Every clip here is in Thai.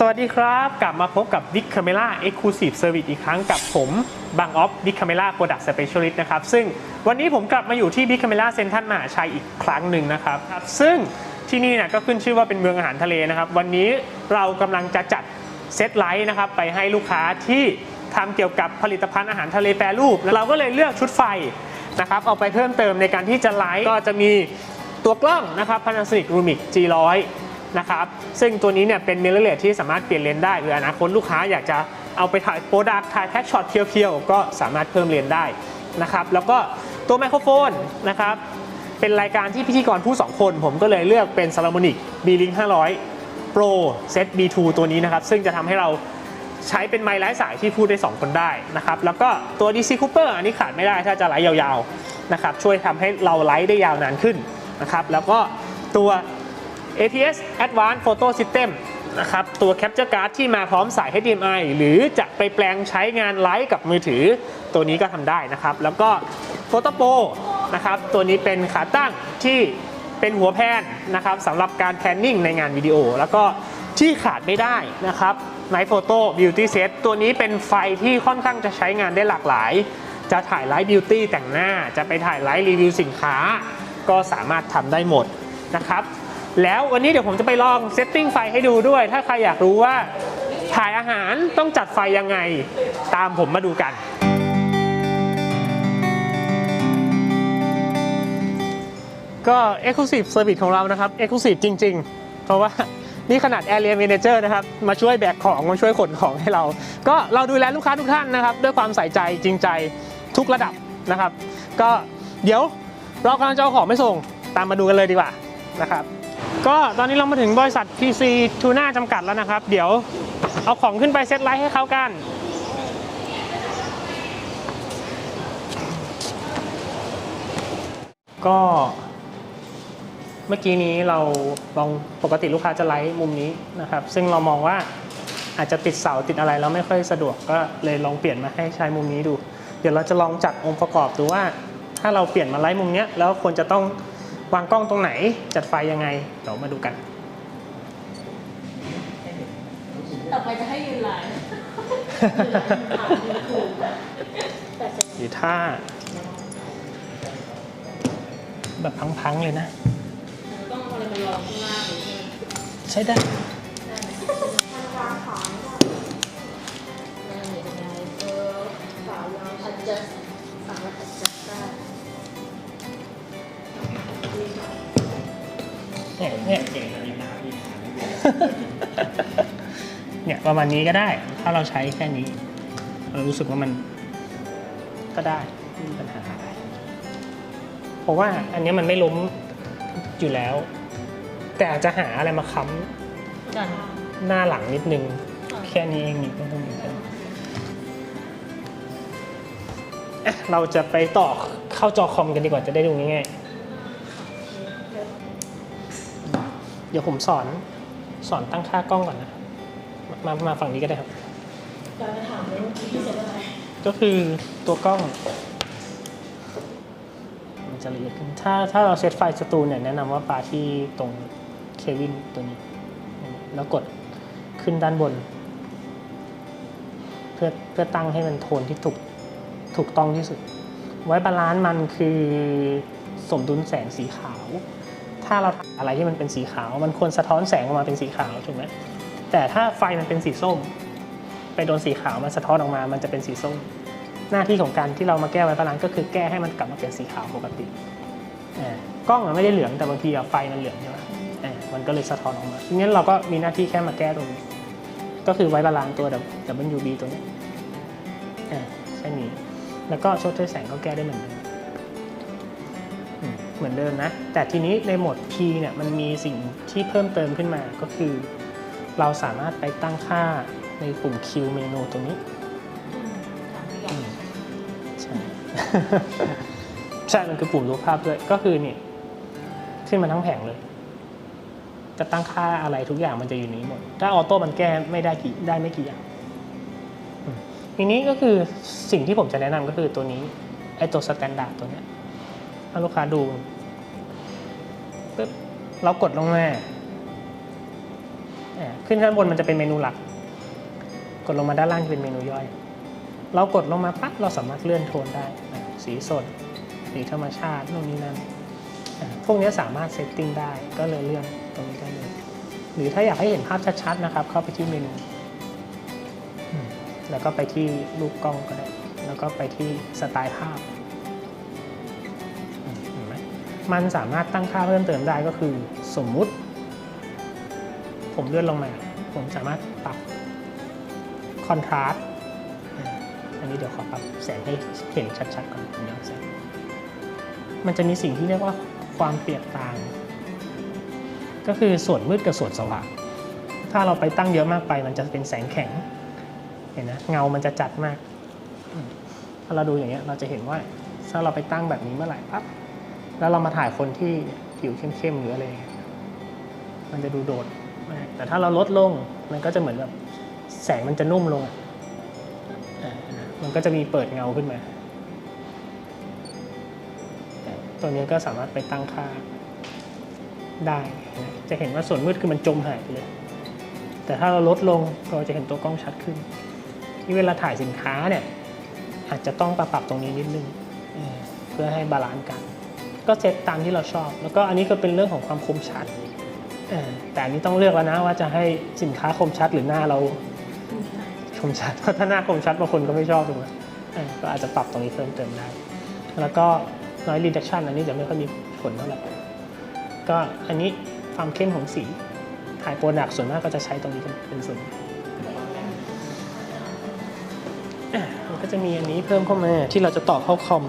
สวัสดีครับ กลับมาพบกับ Big Camera Exclusive Service อีกครั้งกับผมบางออฟ Big Camera Product Specialist นะครับ ซึ่งวันนี้ผมกลับมาอยู่ที่ Big Camera Central มหาชัยอีกครั้งหนึ่งนะครับซึ่งที่นี่นี่ยก็ขึ้นชื่อว่าเป็นเมืองอาหารทะเลนะครับ วันนี้เรากำลังจะจัดเซตไลท์นะครับไปให้ลูกค้าที่ทำเกี่ยวกับผลิตภัณฑ์อาหารทะเลแปรรูป เราก็เลยเลือกชุดไฟนะครับเอาไปเพิ่มเติมในการที่จะไลท์ก็จะมีตัวกล้องนะครับ Panasonic Lumix G100 นะครับซึ่งตัวนี้เนี่ยเป็นมิเรอร์เลสที่สามารถเปลี่ยนเลนได้ หรืออนาคตลูกค้าอยากจะเอาไปถ่ายโปรดักถ่ายแพ็กช็อตเพียวๆ ก็สามารถเพิ่มเลนได้นะครับแล้วก็ตัวไมโครโฟนนะครับเป็นรายการที่พิธีกรผู้ 2 คน ผมก็เลยเลือกเป็น Salamonic B-Link 500 Pro Set B2 ตัวนี้นะครับ ซึ่งจะทำให้เราใช้เป็นไมค์ไร้สายที่พูดได้ 2 คนได้นะครับ แล้วก็ตัว DC Cooper อันนี้ขาดไม่ได้ถ้าจะไลฟ์ยาวๆนะครับช่วยทำให้เราไลฟ์ได้ยาวนานขึ้นนะครับ แล้วก็ตัว APS Advanced Photo System นะครับตัว Capture Card ที่มาพร้อมสาย HDMI หรือจะไปแปลงใช้งานไลฟ์กับมือถือ ตัวนี้ก็ทำได้นะครับ แล้วก็ Photo Pro นะครับตัวนี้เป็นขาตั้งที่เป็นหัวแพนนะครับสำหรับการแพนนิ่งในงานวิดีโอ แล้วก็ที่ขาดไม่ได้นะครับ Night Photo Beauty Set ตัวนี้เป็นไฟที่ค่อนข้างจะใช้งานได้หลากหลาย จะถ่ายไลฟ์บิวตี้แต่งหน้า จะไปถ่ายไลฟ์รีวิวสินค้า ก็สามารถทำได้หมดนะครับ แล้ววันนี้เดี๋ยวผมจะไปลองเซตติ้งไฟให้ดูด้วย ถ้าใครอยากรู้ว่าถ่ายอาหารต้องจัดไฟยังไง ตามผมมาดูกัน ก็ Exclusive Service ของเรานะครับ Exclusive จริง ๆ เพราะว่านี่ขนาด Area Manager นะครับ มาช่วยแบกของมาช่วยขนของให้เรา ก็เราดูแลลูกค้าทุกท่านนะครับ ด้วยความใส่ใจจริงใจทุกระดับนะครับ ก็เดี๋ยวเรากำลังจะเอาของไปส่งตามมาดูกันเลยดีกว่านะครับ ก็ตอนนี้เรามาถึงบริษัท PC ทูน่าจำกัดแล้วนะครับ เดี๋ยวเอาของขึ้นไปเซตไลท์ให้เขากัน ก็เมื่อกี้นี้เราลองปกติลูกค้าจะไลท์มุมนี้นะครับ ซึ่งเรามองว่าอาจจะติดเสาติดอะไรแล้วไม่ค่อยสะดวกก็เลยลองเปลี่ยนมาให้ใช้มุมนี้ดู เดี๋ยวเราจะลองจัดองค์ประกอบดูว่า ถ้าเราเปลี่ยนมาไลท์มุมนี้แล้วควรจะต้อง วางกล้องตรงไหนจัดไฟยังไงเดี๋ยวมาดูกัน ต่อไปจะให้ยืนไลน์ยืนถูกแต่จะหรือถ้า แบบพังๆเลยนะ ต้องเอาอะไรมาลองข้างล่างหรือไงใช้ได้ เนี่ยเนี่เนี่ยประมาณนี้ก็ได้ ถ้าเราใช้แค่นี้ เรารู้สึกว่ามันก็ได้ไม่มีปัญหาอะไรเพราะว่าอันนี้มันไม่ล้มอยู่แล้ว แต่อาจจะหาอะไรมาค้กันำหน้าหลังนิดนึง แค่นี้เองนี่ไม่ต้องมีแค่นี้อะเราจะไปต่อเข้าจอคอมกันดีกว่าจะได้ดูง่ายๆ ดี๋ยวผมสอนสอนตั้งค่ากล้องก่อนนะ มามาฝั่งนี้ก็ได้ครับเราจะถามเลยว่าพี่เสร็จอะไรก็คือตัวกล้อง มันจะละเอียดขึ้น ถ้าถ้าเราเซตไฟล์สตูเนี่ยแนะนำว่าปาที่ตรงเควินตัวนี้ แล้วกดขึ้นด้านบน เพื่อเพื่อตั้งให้มันโทนที่ถูกถูกต้องที่สุด ไว้บาลานซ์มันคือสมดุลแสงสีขาว ถ้าเราทำอะไรที่มันเป็นสีขาว มันควรสะท้อนแสงออกมาเป็นสีขาวถูกไหมแต่ถ้าไฟมันเป็นสีส้ม ไปโดนสีขาวมันสะท้อนออกมา มันจะเป็นสีส้ม หน้าที่ของการที่เรามาแก้ไว้บาลานซ์ก็คือแก้ให้มันกลับมาเป็นสีขาวปกติอ่กล้องมันไม่ได้เหลืองแต่บางทีอะไฟมันเหลืองใช่ไหมอ่มันก็เลยสะท้อนออกมางั้เราก็มีหน้าที่แค่มาแก้ตรงนี้ ก็คือไว้บาลานซ์ตัว WB ตัวนี้อ่าแค่นี้แล้วก็ชดเชยแสงก็แก้ได้เหมือนเดิม เหมือนเดิมนะ แต่ทีนี้ในโหมด P เนี่ยมันมีสิ่งที่เพิ่มเติมขึ้นมาก็คือ เราสามารถไปตั้งค่าในปุ่ม Q เมนูตรงนี้ถามพี่กันใช่ใช่มันคือปุ่มรูปภาพด้วยก็คือนี่ขึ้นมาทั้งแผงเลย จะตั้งค่าอะไรทุกอย่างมันจะอยู่ในนี้หมด ถ้าออโต้มันแก้ไม่ได้กี่ได้ไม่กี่อย่างอืมทีนี้ก็คือสิ่งที่ผมจะแนะนำก็คือตัวนี้ไอ้ตัวสแตนดาร์ดตัวเนี้ย ถ้ลูกค้าดูปึ๊บเรากดลงมาอ่าขึ้นด้านบนมันจะเป็นเมนูหลัก กดลงมาด้านล่างจะเป็นเมนูย่อย เรากดลงมาปั๊บเราสามารถเลื่อนโทนได้ สีสด สีธรรมชาตินู่นนี่นั่นอะพวกนี้สามารถเซตติ้งได้ก็เลยเลื่อนตรงนี้ได้เลยหรือถ้าอยากให้เห็นภาพชัดๆนะครับ เข้าไปที่เมนู แล้วก็ไปที่รูปกล้องก็ได้ แล้วก็ไปที่สไตล์ภาพ มันสามารถตั้งค่าเพิ่มเติมได้ก็คือ สมมุติ ผมเลื่อนลงมา ผมสามารถปรับคอนทราสต์อันนี้เดี๋ยวขอปรับแสงให้เห็นชัดๆก่อนผมย้อนแสงมันจะมีสิ่งที่เรียกว่าความเปรียบต่าง ก็คือส่วนมืดกับส่วนสว่าง ถ้าเราไปตั้งเยอะมากไป มันจะเป็นแสงแข็ง เห็นนะเงามันจะจัดมาก ถ้าเราดูอย่างเงี้ยเราจะเห็นว่าถ้าเราไปตั้งแบบนี้เมื่อไหร่ปั๊บ แล้วเรามาถ่ายคนที่ผิวเข้มๆหรืออะไรมันจะดูโดดมากแต่ถ้าเราลดลงมันก็จะเหมือนแบบแสงมันจะนุ่มลงมันก็จะมีเปิดเงาขึ้นมาตัวนี้ก็สามารถไปตั้งค่าได้นะจะเห็นว่าส่วนมืดคือมันจมหายไปเลย แต่ถ้าเราลดลงเราจะเห็นตัวกล้องชัดขึ้น ที่เวลาถ่ายสินค้าเนี่ยอาจจะต้องปรับตรงนี้นิดนึง เพื่อให้บาลานซ์กัน ก็เซตตามที่เราชอบ แล้วก็อันนี้ก็เป็นเรื่องของความคมชัด แต่อันนี้ต้องเลือกแล้วนะว่าจะให้สินค้าคมชัดหรือหน้าเราคมชัด เพราะถ้าหน้าคมชัดบางคนก็ไม่ชอบถูกไหมเออก็อาจจะปรับตรงนี้เพิ่มเติมได้ แล้วก็ noise reduction อันนี้จะไม่ค่อยมีผลเท่าไหร่ ก็อันนี้ความเข้มของสีถ่ายโปรดักส่วนมากก็จะใช้ตรงนี้เป็นเป็นส่วนมันก็จะมีอันนี้เพิ่มเข้ามาที่เราจะต่อเข้าคอม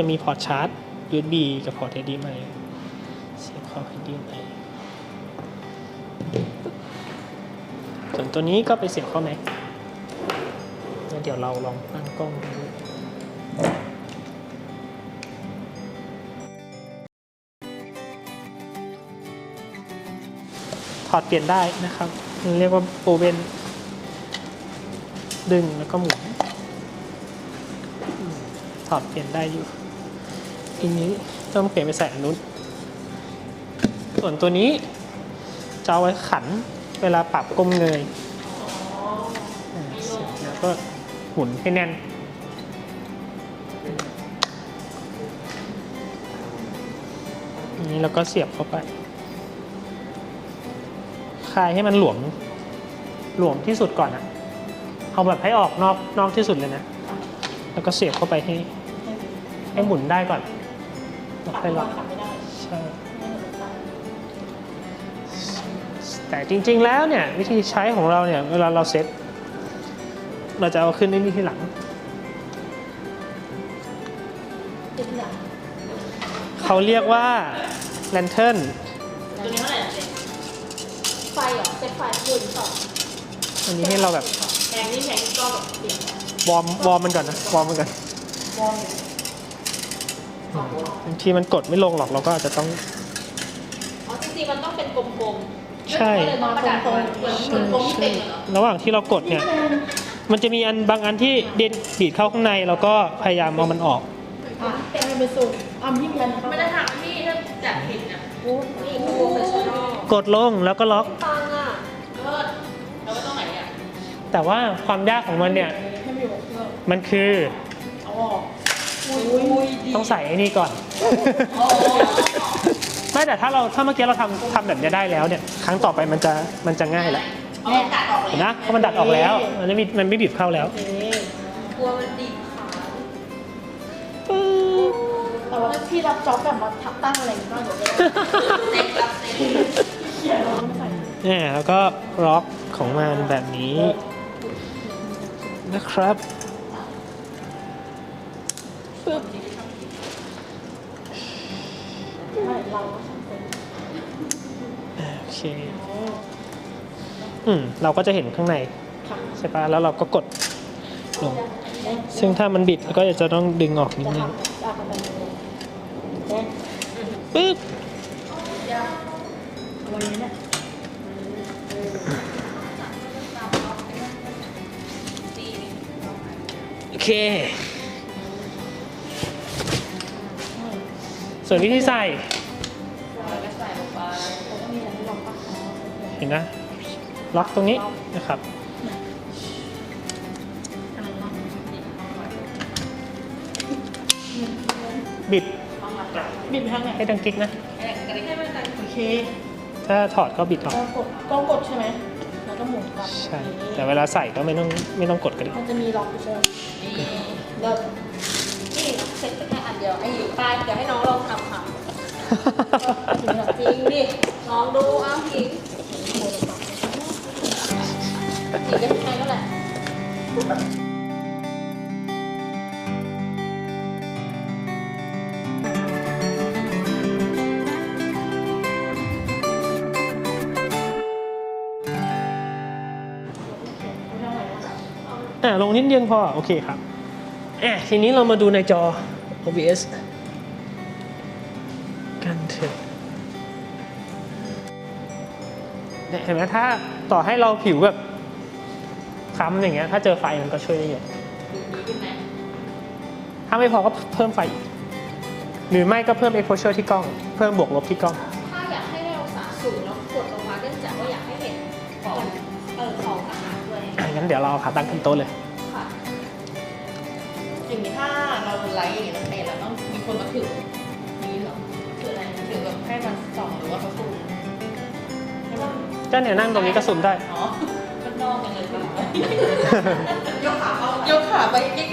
จะมีพอร์ตชาร์จ USB กับพอร์ต HDMI เสียบเข้า HDMI ส่วนตัวนี้ก็ไปเสียบเข้า Mac แล้วเดี๋ยวเราลองตั้งกล้องดูถอดเปลี่ยนได้นะครับ เรียกว่าโปรเวนดึงแล้วก็หมุนถอดเปลี่ยนได้อยู่ ทีนี้ต้องเปลี่ยนไปใส่อันนู้นส่วนตัวนี้จะเอาไว้ขันเวลาปรับก้มเงยแล้วก็หมุนให้แน่นอันนี้เราก็เสียบเข้าไป คลายให้มันหลวม หลวมที่สุดก่อนอะเอาแบบให้ออกนอกนอกที่สุดเลยนะ แล้วก็เสียบเข้าไปให้ให้หมุนได้ก่อน ล้วค่อยล็อกขับไม่ได้ใช่แต่จริง ๆ แล้วเนี่ยวิธีใช้ของเราเนี่ยเวลาเราเซ็ตเราจะเอาขึ้นได้นี่ที่หลังติดหลัง เขาเรียกว่าแลนเทิร์นตัวนี้เท่าไหร่นะเจ๊ไฟเหรอเซ็ตไฟคูณสองอันนี้ให้เราแบบแพงนี่แพงก็แบบเปลี่ยนวอร์มวอร์มมันก่อนนะวอร์มมันก่อนวอร์ม บางทีมันกดไม่ลงหรอกเราก็อาจจะต้อง อ๋อจริงๆมันต้องเป็นกลมๆใช่ ก็เลยต้องประดับเหมือนเหมือนเหมือนกลมที่เป็นเหรอระหว่างที่เรากดเนี่ย มันจะมีอันบางอันที่เดนบีดเข้าข้างในเราก็พยายามเอามันออก อะเป็นไปสูงอะพี่เมียนเขาไม่ได้ถามพี่ถ้าจัดผิดนะพูดนี่โปรเฟชชั่นอลกดลงแล้วก็ล็อก ตังอะเลิศแล้วก็ต้องไหนอะแต่ว่าความยากของมันเนี่ย ให้ไม่อยู่เลิกมันคือเอาออกอุ้ยดี ต้องใส่ไอ้นี่ก่อน ไม่แต่ถ้าเราถ้าเมื่อกี้เราทำทำแบบนี้ได้แล้วเนี่ย ครั้งต่อไปมันจะมันจะง่ายแหละเอามันตัดออกเลเห็ยนนะเพราะมันดัดออกแล้ว มันไม่มีมันไม่บีบเข้าแล้วโอเคกลัวมันดีดขาแต่ว่าพี่รับจ็อบแบบมาทับตั้งอะไรบ้างเดี๋ยวจะได้เซ็ตรับเซ็ตเขียนเราไม่ใส่เนี่ยแล้วก็ล็อกของมันแบบนี้นะครับ ปึ๊บโอเคอืมเราก็จะเห็นข้างในใช่ปะแล้วเราก็กดลง ซึ่งถ้ามันบิดก็จะต้องดึงออกนิดนึงปึ๊บโอเค ส่วนวิธีใส่แล้วก็ใส่ลงไปแต่ก็มีอะไรให้ลองปะเห็นนะล็อกตรงนี้นะครับบิดบิดไปทางไหนให้ดังกิ๊กนะให้มันดังโอเคถ้าถอดก็บิดออกก็กดก็กดใช่ไหมแล้วก็หมุนก่อนใช่โอเคแต่เวลาใส่ก็ไม่ต้องไม่ต้องกดก็ได้มันจะมีล็อกอยู่ใช่ไหมนี่เลิกนี่ เสร็จไปแค่อันเดียวไอ้ปลายเดี๋ยวให้น้องลองทำค่ะถึงแบบจริงดิลองดูเอาหิงหิงก็ใช้แล้วแหละอะลงนิดเดียวพอ โอเคครับ อะทีนี้เรามาดูในจอ OBS กันเถอะเนี่ยเห็นไหมถ้าต่อให้เราผิวแบบค้ำอย่างเงี้ยถ้าเจอไฟมันก็ช่วยได้เยอะดูดีขึ้นไหมถ้าไม่พอก็เพิ่มไฟอีกหรือไม่ก็เพิ่ม exposure ที่กล้อง เพิ่มบวกลบที่กล้อง ถ้าอยากให้ได้องศาสูงแล้วกดลงมาเนื่องจากว่าอยากให้เห็นของเออของอาหารด้วยอะงั้นเดี๋ยวเราเอาขาตั้งขึ้นโต๊ะเลยค่ะ อย่างนี้ถ้าเราไลฟ์อย่างนี้มันเป็นแล้วต้องมีคนมาถือนี้เหรอคืออะไรถือแบบให้มันส่องหรือว่าเขาซูมใช่ปะก็เนี่ยนั่งตรงนี้ก็ซูมได้ อ๋อมันนอกกันเลยป่ะยกขาเข้ายกขาไปใกล้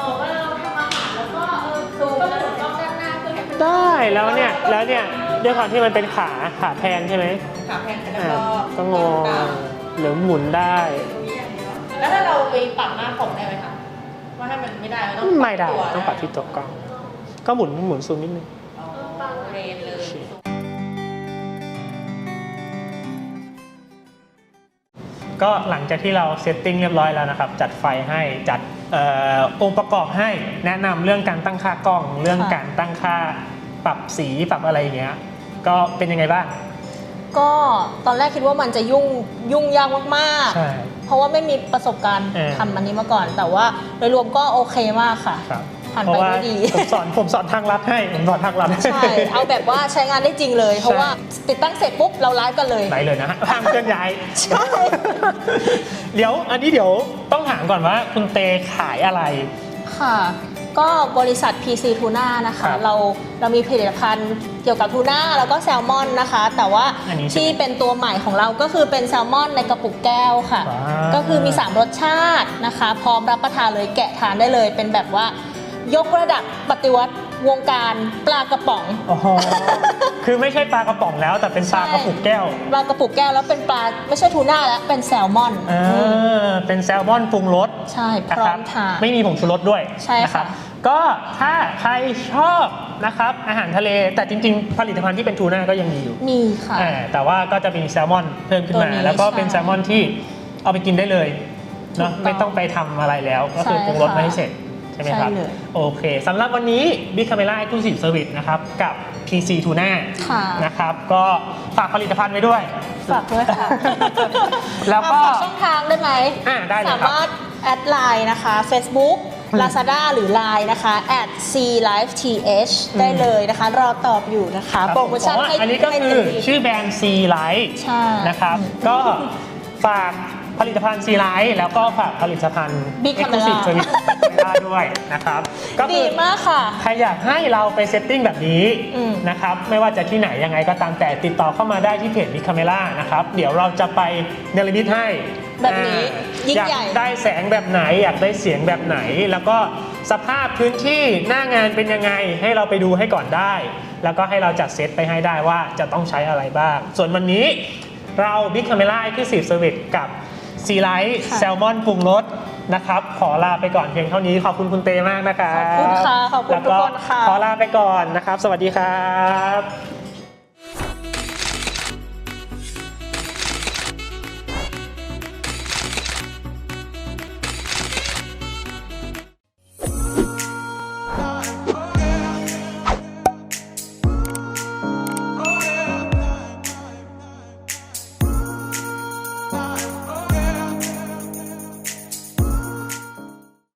อ๋อว่าเราทำอาหารแล้วก็เออซูมแล้วหมุนรอบด้านหน้าเพื่อให้มันได้แล้วเนี่ยแล้วเนี่ยด้วยความที่มันเป็นขาขาแพนใช่ไหมๆขาแพนแล้วอ่าก็ก็งอหรือหมุนได้ ตรงนี้อย่างเดียวแล้วถ้าเราไปปรับหน้าของได้ไหมคะ ว่าให้มันไม่ได้เราต้องไม่ได้ตัวต้องปรับที่ตัวกล้อง ก็หมุนหมุนซูมนิดนึงอ๋อเรนเลยก็หลังจากที่เราเซตติ้งเรียบร้อยแล้วนะครับ จัดไฟให้จัดเอ่อองค์ประกอบให้แนะนำเรื่องการตั้งค่ากล้อง เรื่องการตั้งค่าปรับสีปรับอะไรอย่างเงี้ยก็เป็นยังไงบ้างก็ตอนแรกคิดว่ามันจะยุ่งยุ่งยากมากใช่ๆ เพราะว่าไม่มีประสบการณ์เออทำอันนี้มาก่อน แต่ว่าโดยรวมก็โอเคมากค่ะครับผ่านเพไปราะว่าด้วยดีผมสอนผมสอนทางลัดให้ผมสอนทางลัดให้ใช่เอาแบบว่าใช้งานได้จริงเลย เพราะว่าติดตั้งเสร็จปุ๊บเราไลฟ์กันเลยไหนเลยนะฮะห้ามเคลื่อนย้ายใช่เดี๋ยวอันนี้เดี๋ยวต้องถามก่อนว่าคุณเตขายอะไรค่ะ ก็บริษัท PC Tuna นะครัคะบเราเรามีผลิตภัณฑ์เกี่ยวกับทูน่าแล้วก็แซลมอนนะคะ แต่ว่าอันนี้ใช่ไหมที่เป็นตัวใหม่ของเราก็คือเป็นแซลมอนในกระปุกแก้วค่ะ ว้าวก็คือมี 3 รสชาตินะคะ พร้อมรับประทานเลยแกะทานได้เลย เป็นแบบว่ายกระดับปฏิวัติ วงการปลากระป๋องอ๋อคือไม่ใช่ปลากระป๋องแล้ว แต่เป็นปลากระปุกแก้ว ปลากระปุกแก้วแล้วเป็นปลาไม่ใช่ทูน่าแล้วเป็นแซลมอนอ่าเป็นแซลมอนปรุงรสใช่พนะร้คอรับมทานไม่มีผงชูรสด้วยใช่นะครัค่ะบก็ถ้าใครชอบนะครับอาหารทะเลแต่จริงๆ ผลิตภัณฑ์ที่เป็นทูน่าก็ยังมีอยู่มีค่ะอ่าแต่ว่าก็จะมีแซลมอนเพิ่มขึ้นตัวมานี้แล้วก็เป็นใช่แซลมอนที่เอาไปกินได้เลยเนาะถูกต้องไม่ต้องไปทำอะไรแล้ว ก็คือใช่ปรุงรสค่ะมาให้เสร็จใช่ไหมครับใช่เลยโอเคสำหรับวันนี้ Big Camera Exclusive Service นะครับกับ PC Tuna ค่ะนะครับก็ฝากผลิตภัณฑ์ไว้ด้วย ฝากด้วยค่ะแล้วก็ฝากช่องทางได้ไหมอ่าได้เลยครับ สามารถแอดไลน์นะคะ Facebook อืม Lazada หรือ Line นะคะ at c live th อืมได้เลยนะคะ รอตอบอยู่นะคะครับโปรโมชั่นอ๋อให้อันนี้ก็ให้คืเต็อมที่ ชื่อแบรนด์ C Light ใช่ นะครับ ก็ฝาก ผลิตภัณฑ์ C Light แล้วก็ฝากผลิตภัณฑ์ Big Camera Exclusive Service Camera ด้วยนะครับก็คืดีอมากค่ะ ใครอยากให้เราไปเซตติ้งแบบนี้อืม นะครับไม่ว่าจะที่ไหนยังไงก็ตามแต่ติดต่อเข้ามาได้ที่เพจ Big Camera นะครับเดี๋ยวเราจะไปเนรมิตให้แบบนี้อ่ายิ่งอยากใหญ่ได้แสงแบบไหนอยากได้เสียงแบบไหน แล้วก็สภาพพื้นที่หน้างานเป็นยังไงให้เราไปดูให้ก่อนได้ แล้วก็ให้เราจัดเซตไปให้ได้ว่าจะต้องใช้อะไรบ้าง ส่วนวันนี้เรา Big Camera Exclusive Service กับ C Light ค่ะ Salmon ปรุงรสนะครับ ขอลาไปก่อนเพียงเท่านี้ ขอบคุณคุณเตมากนะครับขอบคุณค่ะ ขอบคุณแล้วทุกคนค่ะ ขอลาไปก่อนนะครับ สวัสดีครับ